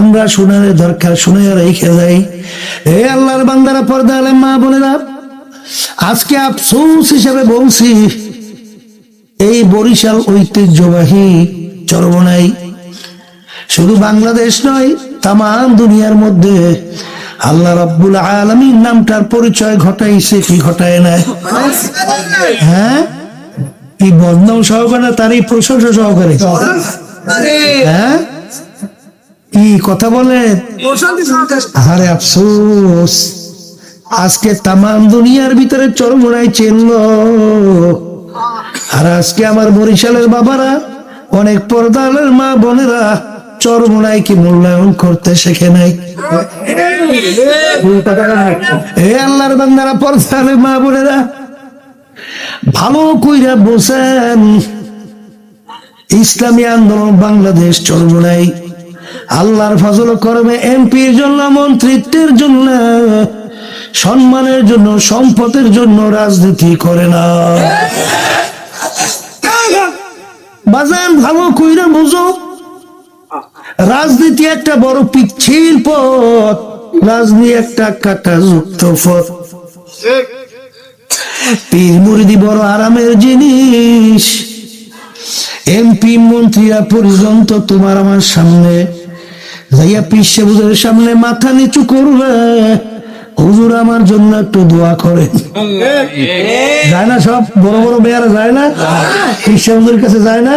আমরা শোনার দরকার শুনে রেখে যাই এ আল্লাহর বান্দারা পর্দা আলেম মা বোনেরা আজকে আফসোস হিসেবে বলছি এই বরিশাল ঐতিহ্যবাহী চরবনাই শুধু বাংলাদেশ নয় তাম দুনিয়ার মধ্যে আল্লাহ রাব্বুল আলমীর নামটার পরিচয় ঘটাইছে কি ঘটায় নাই? হ্যাঁ? এই বদনাম সহকারে তারই প্রশংসা সহকারে। হ্যাঁ? কি কথা বলে? আরে আফসোস। আজকে তাম দুনিয়ার ভিতরে চরমোনাই চেনল আর আজকে আমার বরিশালের বাবারা অনেক পর্দালের মা বোনেরা চরমোনাই কি মূল্যায়ন করতে শেখে নাই? এ আল্লাহর বান্দারা পর্দালের মা বোনেরা ভালো কইরা বসেন ইসলামী আন্দোলন বাংলাদেশ চরমোনাই আল্লাহর ফজল করবে এমপির জন্য মন্ত্রিত্বের জন্য, সম্মানের জন্য, সম্পদের জন্য রাজনীতি করে না। বাজান, ভালো কইরা বুঝো। রাজনীতি একটা বড় পিচ্ছিল পথ, রাজনীতি একটা কাটা যুক্ত পথ। পীর মুরিদি বড় আরামের জিনিস। এমপি, মন্ত্রীরা পর্যন্ত তোমার আমার সামনে। যাইয়া পিসে বুঝের সামনে মাথা নিচু করবে। হুজুর আমার জন্য একটু দোয়া করে। যায় না সব? বড় বড় মেয়ারা যায় না? পিসে হুজুর কাছে যায় না?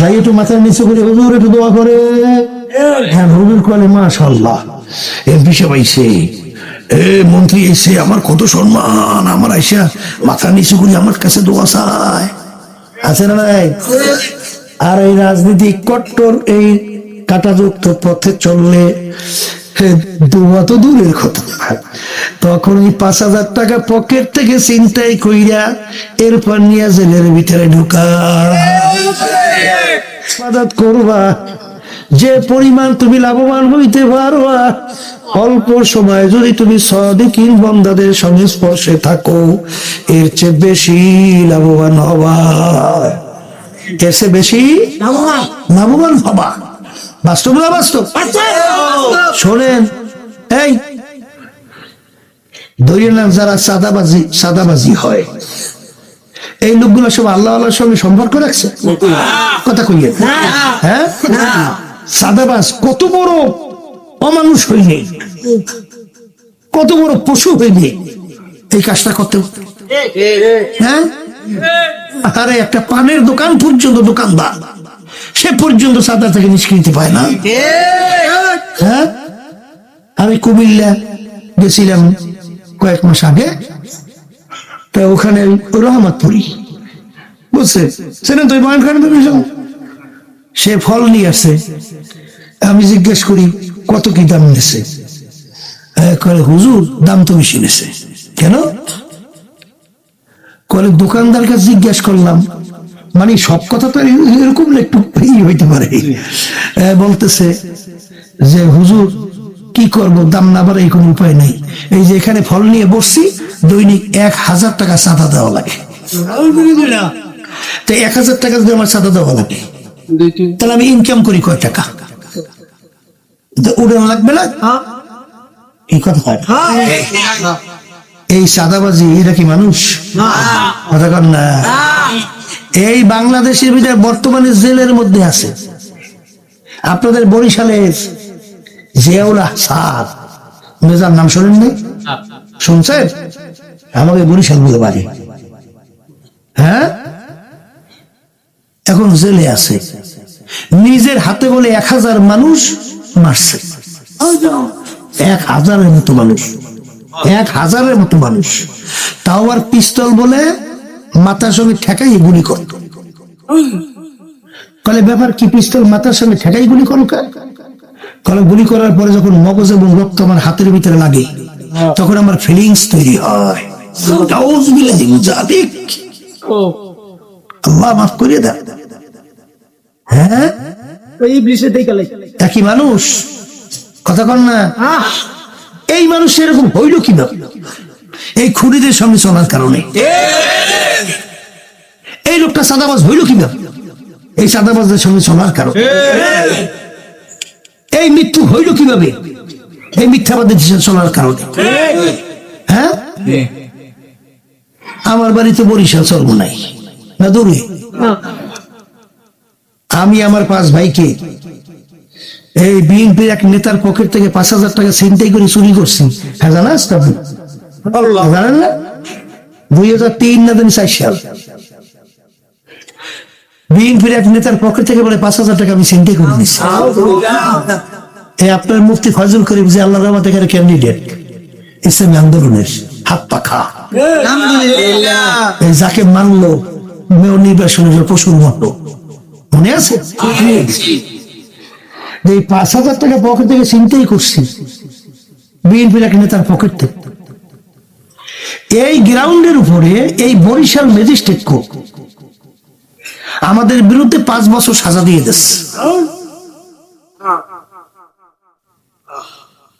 যাই একটু মাথা নিচু করে হুজুর একটু দোয়া করে। হ্যাঁ হুজুর কলে মাশাল্লাহ এমপি সব আইসে এ মন্ত্রী এসে আমার কত সম্মান, আমার আইসা মাথা নিচু করে আমার কাছে দোয়া চায়। আছে না নাই? আর এই রাজনীতি কট্টর এই কাটাযুক্ত পথে চললে তো দূরের কথা। তখন এই পাঁচ হাজার টাকা পকেট থেকে চিন্তাই কইরা এরপর নিয়ে জেলের ভিতরে ঢুকা। করবা যে পরিমাণ তুমি লাভবান হইতে পারবা অল্প সময় যদি তুমি সদিকিন বন্দাদের সংস্পর্শে থাকো এর চেয়ে বেশি লাভবান হবা। এর চেয়ে বেশি লাভবান হবা। বাস্তব না বাস্তব? শোনেন এই ধরিয়ে নেন যারা সাদাবাজি সাদাবাজি হয় এই লোকগুলো সব আল্লাহ আল্লাহর সঙ্গে সম্পর্ক রাখছে? কথা কইয়ে। হ্যাঁ? সাদাবাজ কত বড় অমানুষ হইলে কত বড় পশু হইলে এই কাজটা করতে হ্যাঁ? আরে একটা পানের দোকান পর্যন্ত দোকানদার। সে পর্যন্ত সাদা থেকে নিষ্কৃতি পায় না। হ্যাঁ? আমি কুমিল্লা গেছিলাম কয়েক মাস আগে। তা ওখানে ওই রহমতপুরি। বুঝছে? সেদিন তুই বয়ান খান সে ফল নিয়ে আসে। আমি জিজ্ঞেস করি কত কি দাম হ্যাঁ, কলে হুজুর দাম তো বেশি নেছে কেন? কলে দোকানদার কাছে জিজ্ঞেস করলাম মানে সব কথা তো এরকম একটু ই হইতে পারে। হ্যাঁ, বলতেছে যে হুজুর কি করব? দাম না বাড়াই কোনো উপায় নেই। এই যে এখানে ফল নিয়ে বসছি দৈনিক এক হাজার টাকা চাঁদা দেওয়া লাগে। তো এক হাজার টাকা যদি আমার চাঁদা দেওয়া লাগে তাহলে আমি ইনকাম করি কয় টাকা? উড়ান লাগবে না? এই কথা হয় এই সাদাবাজি এরা কি মানুষ? কথা না। এই বাংলাদেশের ভিতরে বর্তমানে জেলের মধ্যে আছে। আপনাদের বরিশালের জিয়াউল আহসাদ মেজার নাম শোনেননি শুনছেন? আমাকে বরিশাল বলে বাড়ি। হ্যাঁ? এখন জেলে আছে। নিজের হাতে বলে এক হাজার মানুষ মারছে। এক হাজারের মতো মানুষ। এক হাজারের মতো মানুষ। তাও আর পিস্তল বলে মাথার সঙ্গে ঠেকাই গুলি করত কলে ব্যাপার কি পিস্তল মাথার সঙ্গে ঠেকাই গুলি করো? কলে গুলি করার পরে যখন মগজ এবং রক্ত আমার হাতের ভিতরে লাগে তখন আমার ফিলিংস তৈরি হয়। আল্লাহ মাফ করিয়ে দেন। হ্যাঁ? একই মানুষ? কথা কন না। এই মানুষ এরকম হইল কীভাবে? এই খুনিদের সঙ্গে চলার কারণে। এই লোকটা সাদাবাজ হইল কীভাবে এই সাদাবাজদের সঙ্গে চলার কারণে। এই মৃত্যু হইল কীভাবে? এই মিথ্যাবাদের দেশে চলার কারণে। হ্যাঁ? আমার বাড়িতে বরিশাল চর্ম নাই। না দূরে? আমি আমার পাঁচ ভাইকে এই বিএনপির এক নেতার পকেট থেকে পাঁচ হাজার টাকা ছিনতাই করে চুরি করছি। হ্যাঁ জানা? জানেন না? দুই হাজার তিন না দিন চার সাল। বিএনপির এক নেতার পকেট থেকে বলে পাঁচ হাজার টাকা আমি ছিনতাই করে দিচ্ছি আপনার মুফতি ফজল করিম যে আল্লাহ রহমত এখানে ক্যান্ডিডেট ইসলামী আন্দোলনের হাত পাখা। যাকে মানলো মেয়র নির্বাচনের পশুর মতো। মনে আছে? এই পাঁচ হাজার টাকা পকেট থেকে চিন্তাই করছি। বিএনপির এক নেতার পকেট থেকে। এই গ্রাউন্ডের উপরে এই বরিশাল ম্যাজিস্ট্রেট কোর্ট আমাদের বিরুদ্ধে পাঁচ বছর সাজা দিয়ে দিচ্ছে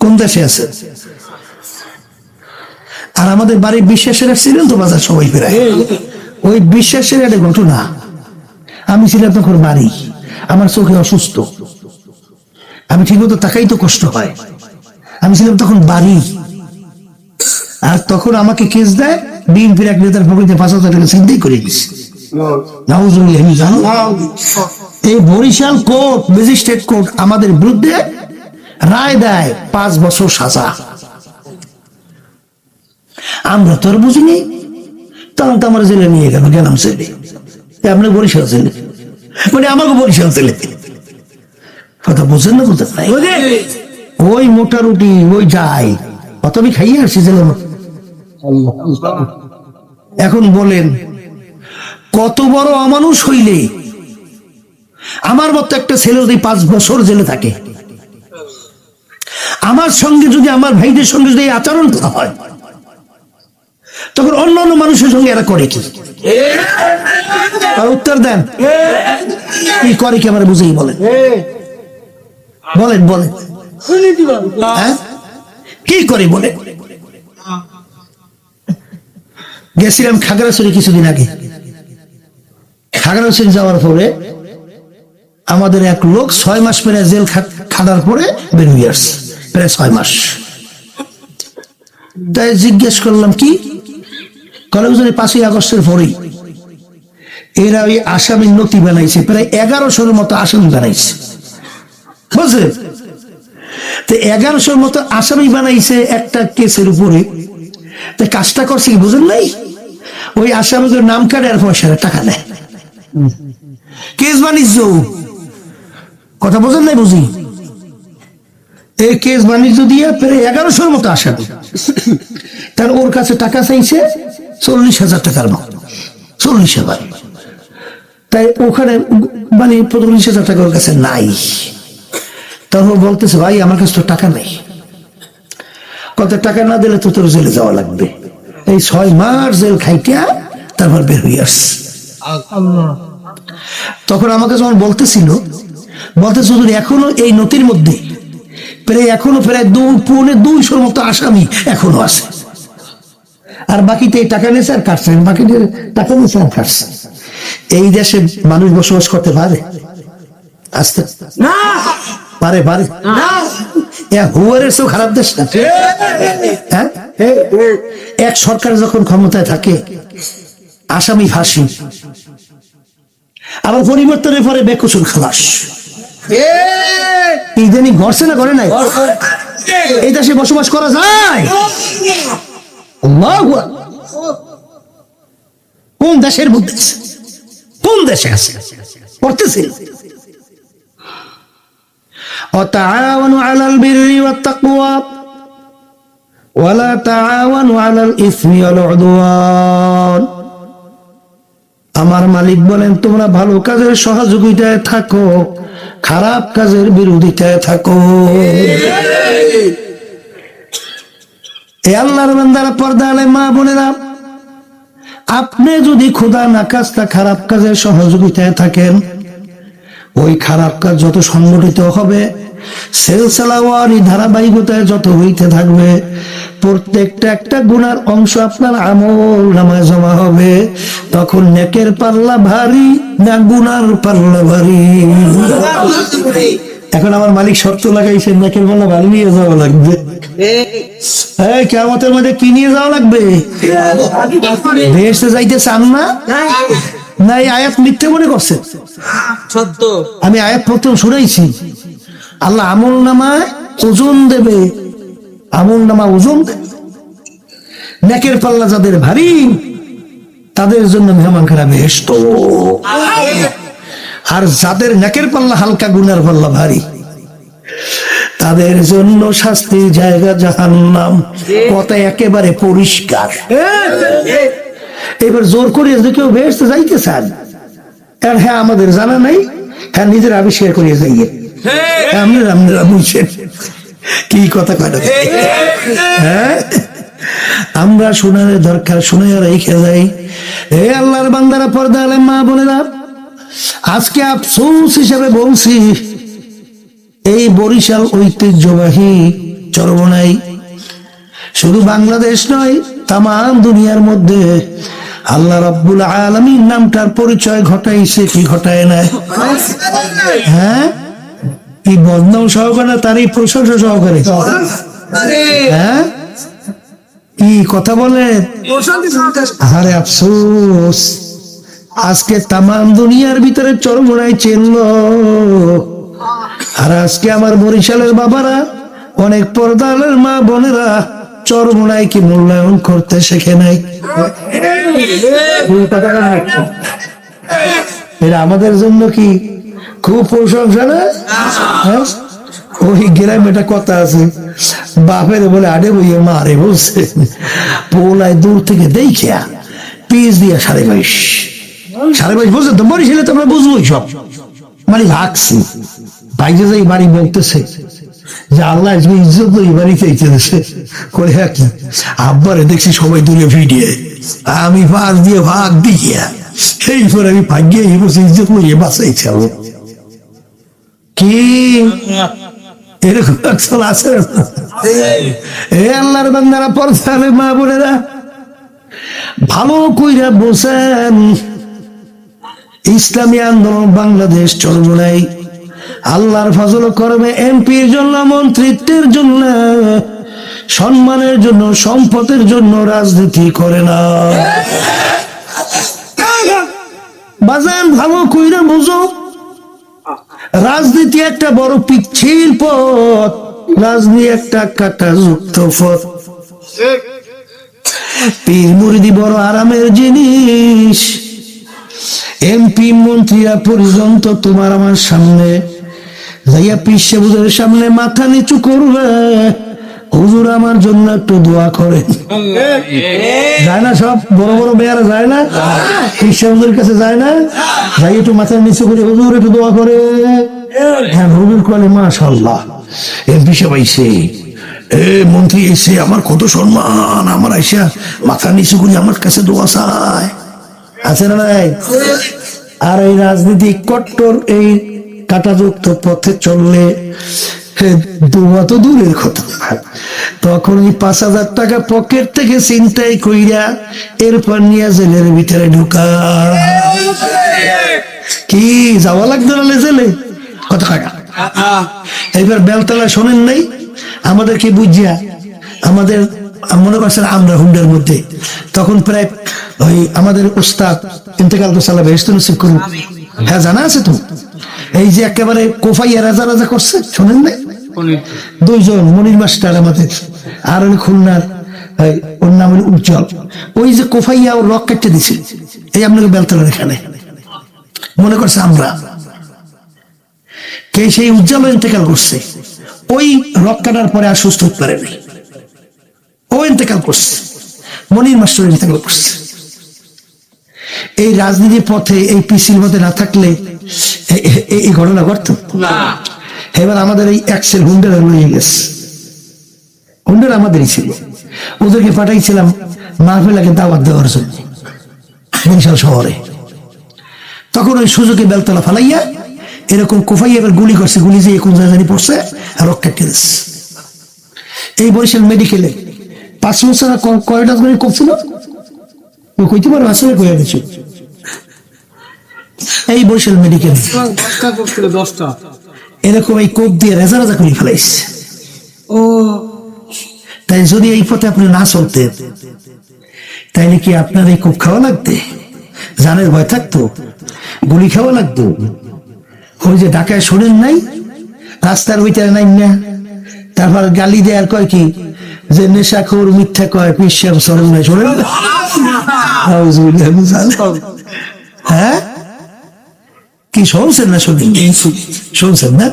কোন দেশে আছে? আর আমাদের বাড়ির বিশ্বাসের ছিলেন তো বাজার সবাই প্রায় ওই বিশ্বাসের একটা ঘটনা। আমি ছিলাম তখন বাড়ি। আমার চোখে অসুস্থ। আমি ঠিক মতো তাকাই তো কষ্ট হয়। আমি ছিলাম তখন বাড়ি। আর তখন আমাকে কেস দেয়, বিএনপির এক নেতার পকেটে পাঁচ হাজার টাকা চিন্তাই করে দিচ্ছে আমি জানো? এই বরিশাল কোর্ট, ম্যাজিস্ট্রেট কোর্ট আমাদের বিরুদ্ধে রায় দেয় পাঁচ বছর সাজা। আমরা তো আর বুঝিনি। তখন তো আমার জেলে নিয়ে গেল গেলাম ছেলে আপনি বরিশাল ছেলে মানে আমাকে বরিশাল ছেলে কথা বুঝেন না বুঝতে ওই মোটা রুটি, ওই যাই। অত আমি খাইয়ে আসছি জেলে এখন বলেন, কত বড় অমানুষ হইলে আমার মতো একটা ছেলে যদি পাঁচ বছর জেলে থাকে, আমার সঙ্গে যদি আমার ভাইদের সঙ্গে যদি আচরণ করা হয়, তখন অন্য অন্য মানুষের সঙ্গে এরা করে কি? উত্তর দেন। কি করে কি আমার বুঝেই বলেন? বলেন বলেন। হ্যাঁ? কি করে বলে গেছিলাম খাগড়াছড়ি কিছুদিন আগে। খাগড়াছড়ি যাওয়ার পরে আমাদের এক লোক ছয় মাস প্রায় জেল খা- খাটার পরে বের হয়ে আসছে, প্রায় ছয় মাস। তাই জিজ্ঞেস করলাম, কি? কলেজের পাঁচই আগস্টের পরেই। এরা ওই আসামির নথি বানাইছে, প্রায় এগারোশোর মতো আসামি বানাইছে। বুঝলেন? তো এগারোশোর মতো আসামি বানাইছে একটা কেসের উপরে তো কাজটা করছে কি বুঝেন নাই? ওই আসামিদের নাম কাটে আর পয়সা টাকা নেয়। কেস বাণিজ্য। কথা বোঝেন নাই বুঝি? এই কেস বাণিজ্য দিয়ে প্রায় এগারোশোর মতো আসামি। তার ওর কাছে টাকা চাইছে চল্লিশ হাজার টাকার মতো। চল্লিশ হাজার। তাই ওখানে মানে চল্লিশ হাজার টাকা ওর কাছে নাই। তারপর বলতেছে ভাই আমার কাছে তো টাকা নেই। কত টাকা না দিলে তো তোর জেলে যাওয়া লাগবে। এই ছয় মাস জেল খাইটিয়া তারপর বের হয়ে আসছে তখন আমাকে যখন বলতেছিল বলতেছে হুজুর এখনও এই নথির মধ্যে প্রায় এখনও প্রায় দুই পৌনে দুইশোর মতো আসামি এখনও আছে। আর বাকিতে এই টাকা নিয়েছে আর কাটছে বাকি টাকা নিয়েছে আর কাটছে। এই দেশে মানুষ বসবাস করতে পারে? আসতে? না। পারে পারে। না। হুয়ারের চেয়েও খারাপ দেশ না? হ্যাঁ? এক সরকার যখন ক্ষমতায় থাকে আসামি ফাঁসি আবার পরিবর্তনের পরে বেকসুর খালাস। ইদানি ঘরছে না ঘরে নাই? এই দেশে বসবাস করা যায়? কোন দেশের মধ্যে কোন দেশে আছে? পড়তেছিল وتعاونوا على البر والتقوى ولا تعاونوا على الإثم والعدوان আমার মালিক বলেন তোমরা ভালো কাজের সহযোগিতায় থাকো খারাপ কাজের বিরোধিতায় থাকো এ আল্লাহর বান্দারা পর্দা আলে মা বোনেরা আপনি যদি খোদা না কাজটা খারাপ কাজের সহযোগিতায় থাকেন ওই খারাপ কাজ যত সংগঠিত হবে সেলসালাওয়ারি ধারাবাহিকতায় যত হইতে থাকবে প্রত্যেকটা একটা গুনার অংশ আপনার আমল নামায় জমা হবে। তখন নেকের পাল্লা ভারী না গুনার পাল্লা ভারী? এখন আমার মালিক শর্ত লাগাইছে নাকের বলা ভালো নিয়ে যাওয়া লাগবে। হ্যাঁ কেমতের মধ্যে কি নিয়ে যাওয়া লাগবে? দেশে যাইতে চান না? না এই আয়াত মিথ্যে মনে করছে। সত্য। আমি আয়াত প্রথম শুনেছি আল্লাহ আমল নামায় ওজন দেবে। আমল নামা ওজন দেবে। নেকের পাল্লা যাদের ভারী তাদের জন্য মেহমান খারা বেহেস্ত আর যাদের নেকের পাল্লা হালকা গুনার পাল্লা ভারী তাদের জন্য শাস্তির জায়গা জাহান্নাম। কথা একেবারে পরিষ্কার। এবার জোর করে যদি কেউ বেহেস্তে যাইতে চান আর হ্যাঁ আমাদের জানা নাই হ্যাঁ নিজের আবিষ্কার করিয়ে যাইয়ে। আপনারা আপনারা বুঝছেন কি কথা কয়টা হ্যাঁ? আমরা শোনার দরকার শুনে রেখে যাই। হে আল্লাহর বান্দারা পর্দা আলেম মা বোনেরা আজকে আফসোস হিসেবে বলছি এই বরিশাল ঐতিহ্যবাহী চরবনাই শুধু বাংলাদেশ নয় তাম দুনিয়ার মধ্যে আল্লাহ রাব্বুল আলমীর নামটার পরিচয় ঘটাইছে, কি ঘটায় না হ্যাঁ? কি বন্ধন সহকারে, তারই প্রশংসা সহকারে? হ্যাঁ? কি কথা বলে? আরে আফসোস, আজকে তাম দুনিয়ার ভিতরে চরমোনাই চেনল আর আজকে আমার বরিশালের বাবারা, অনেক পর্দালের মা বোনেরা চরমোনাই কি মূল্যায়ন করতে শেখে নাই? এটা আমাদের জন্য কি খুব প্রশংসা না? হ্যাঁ? ওই গ্রামে একটা কথা আছে। বাপের বলে আডে বইয়ে মারে বলছে, পোলায় দূর থেকে দেখিয়া পিস দিয়া সাড়ে বাইশ। সাড়ে বাইশ বলছে তো বরিশালে তোমরা বুঝবোই সব। মানে লাগছে। বাইরে যাই বাড়ি বলতেছে। যে আল্লাহ ইজ্জত এই বাড়িতে দিছে করে কি আব্বারে দেখছি সবাই দূরে ভিডিয়ে। আমি ভাগ দিয়ে ভাগ দিয়া। এই পরে আমি ভাগ্যে এই বসে ইজ্জত নিয়ে বাঁচাইছি আমি। কি? এরকম আছে? এ আল্লাহর বান্দারা পরসালে মা ভালো কইরা বসেন। ইসলামী আন্দোলন বাংলাদেশ চলবো নাই। আল্লাহর ফজল করবে এমপির জন্য, মন্ত্রিত্বের জন্য, সম্মানের জন্য, সম্পদের জন্য রাজনীতি করে না। বাজান ভালো কইরা বুঝো। রাজনীতি একটা বড় পিচ্ছিল পথ, রাজনীতি একটা কাটা যুক্ত পথ। পীর মুরিদি বড় আরামের জিনিস। এমপি, মন্ত্রীরা পর্যন্ত তোমার আমার সামনে যাইয়া পিসে বুঝের সামনে মাথা নিচু করবে। হুজুর আমার জন্য একটু দোয়া করে যায় না সব? বড় বড় বেয়ারা যায় না? হুজুর কাছে যায় না? যাই একটু মাথা নিচু করে হুজুর একটু দোয়া করে। হ্যাঁ হুজুর করে মাশাল্লাহ এমপি আইসে এ মন্ত্রী এসে আমার কত সম্মান, আমার আইসা মাথা নিচু করে আমার কাছে দোয়া চায়। আছে না নাই? আর এই রাজনীতি কট্টর এই কাটাযুক্ত পথে চললে হে, তো দূরের কথা। তখন এই পাঁচ হাজার টাকা পকেট থেকে চিন্তাই কইরা এরপর নিয়ে জেলের ভিতরে ঢুকা। কি যাওয়া লাগবে না জেলে? কত টাকা? এবার বেলতলা শোনেন নাই? আমাদের কি বুঝিয়া? আমাদের মনে করছেন আমরা হুন্ডার মধ্যে। তখন প্রায় ওই আমাদের উস্তাদ ইন্তেকাল তো সালা বেহস্ত নসিব করুন। হ্যাঁ জানা আছে তো? এই যে একেবারে কোফাইয়া রাজা রাজা করছে শোনেন নাই? দুইজন মনির মাস্টার আমাদের আর ওই খুলনার ওর নাম হলো উজ্জ্বল। ওই যে কোফাইয়া ওর রক কেটে দিছে এই আপনাকে বেলতলার এখানে। মনে করছে আমরা। কে সেই উজ্জ্বল ইন্তেকাল করছে ওই রক কাটার পরে আর সুস্থ হতে পারেনি ও ইন্তেকাল করছে মনির মাস্টার ইন্তেকাল করছে। এই রাজনীতির পথে এই পিসির মধ্যে না থাকলে এই ঘটনা ঘটতো? এবার আমাদের এই অ্যাক্সেল হুন্ডার রয়ে গেছে। হুন্ডার আমাদেরই ছিল। ওদেরকে পাঠাইছিলাম মাহফিলাকে দাওয়াত দেওয়ার জন্য বরিশাল শহরে। তখন ওই সুযোগে বেলতলা ফালাইয়া এরকম কোফাই এবার গুলি করছে গুলি যে কোন জায়গায় পড়ছে আর রক্ষা কেটেছে এই বরিশাল মেডিকেলে পাঁচ বছর ক- কয়টা করে করছিল কইতে পারো আসলে কয়ে গেছে এই বরিশাল মেডিকেলে এরকম এই কোপ দিয়ে রেজা রেজা করে ফেলাইছে। ও। তাই যদি এই পথে আপনি না চলতেন তাইলে কি আপনার এই কোপ খাওয়া লাগতে জানের ভয় থাকতো গুলি খাওয়া লাগতো। ওই যে ঢাকায় শোনেন নাই রাস্তার ভিতরে নাই না। তারপর গালি দেয়ার কয় কি যে নেশা খোর মিথ্যা কয় পিসাব সরম নাই শোনেন শাইতানির হ্যাঁ? কি শুনছেন না শুনি শুনছেন না?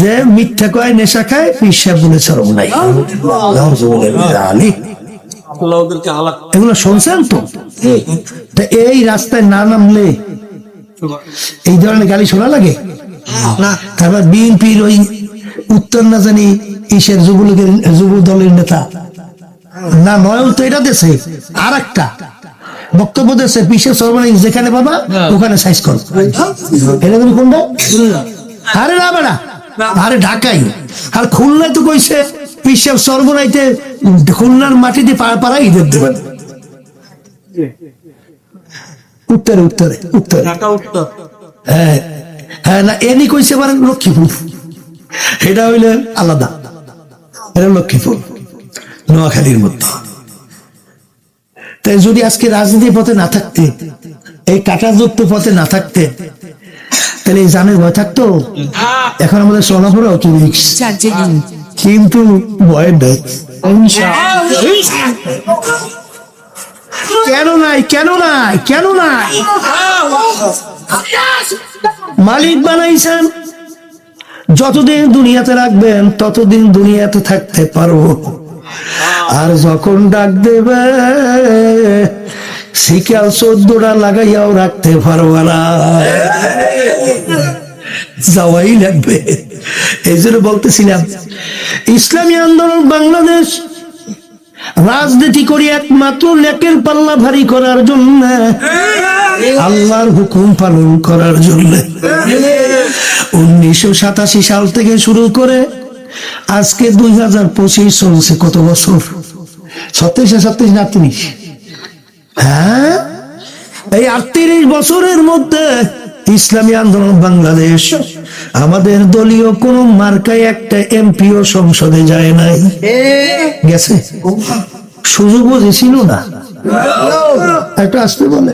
যে মিথ্যা কয় নেশা খায় পিসাব বলে সরম নাই। এগুলো শুনছেন তো? এই রাস্তায় না নামলে এই ধরনের গালি শোনা লাগে? তারপর বিএনপির ওই উত্তর না জানি ইসের যুবলীগের যুব দলের নেতা। না নয়ন তো এটা দেশে আর একটা বক্তব্য দেশে পিসের সর্বনাশ যেখানে পাবা ওখানে সাইজ করো। এটা তুমি কোনটা? আরে না বেড়া আরে ঢাকাই। আর খুলনায় তো কইছে পিসের খুলনার মাটিতে পাড়া ঈদের দেবেন উত্তরে উত্তরে উত্তরে। উত্তর। হ্যাঁ হ্যাঁ না এনি কইছে পারে লক্ষ্মীপুর। এটা হইলে আলাদা। এটা লক্ষ্মীপুর নোয়াখালীর মধ্যে। তাই যদি আজকে রাজনীতির পথে না থাকতে, এই কাটাযুক্ত পথে না থাকতে, তাহলে এই জানের ভয় থাকতো? এখন আমাদের সোনাপুরে অত কিন্তু ভয় নেই কেন নাই কেন নাই কেন নাই? মালিক বানাইছেন। যতদিন দুনিয়াতে রাখবেন, ততদিন দুনিয়াতে থাকতে পারব। আর যখন ডাক দেবে, শিকাল চোদ্দটা লাগাইয়াও রাখতে পারব না। যাওয়াই লাগবে। এই জন্য বলতেছিলাম, ইসলামী আন্দোলন বাংলাদেশ রাজনীতি করি একমাত্র নেকের পাল্লা ভারী করার জন্য, আল্লাহর হুকুম পালন করার জন্য। উনিশশো সাতাশি সাল থেকে শুরু করে আজকে দুই হাজার পঁচিশ চলছে কত বছর? ছত্রিশ ছত্রিশ না তিরিশ? হ্যাঁ? এই আটত্রিশ বছরের মধ্যে ইসলামী আন্দোলন বাংলাদেশ আমাদের দলীয় কোন মার্কায় একটা এমপিও সংসদে যায় নাই। গেছে? সুযোগও ছিল না। একটা আসতে বলে।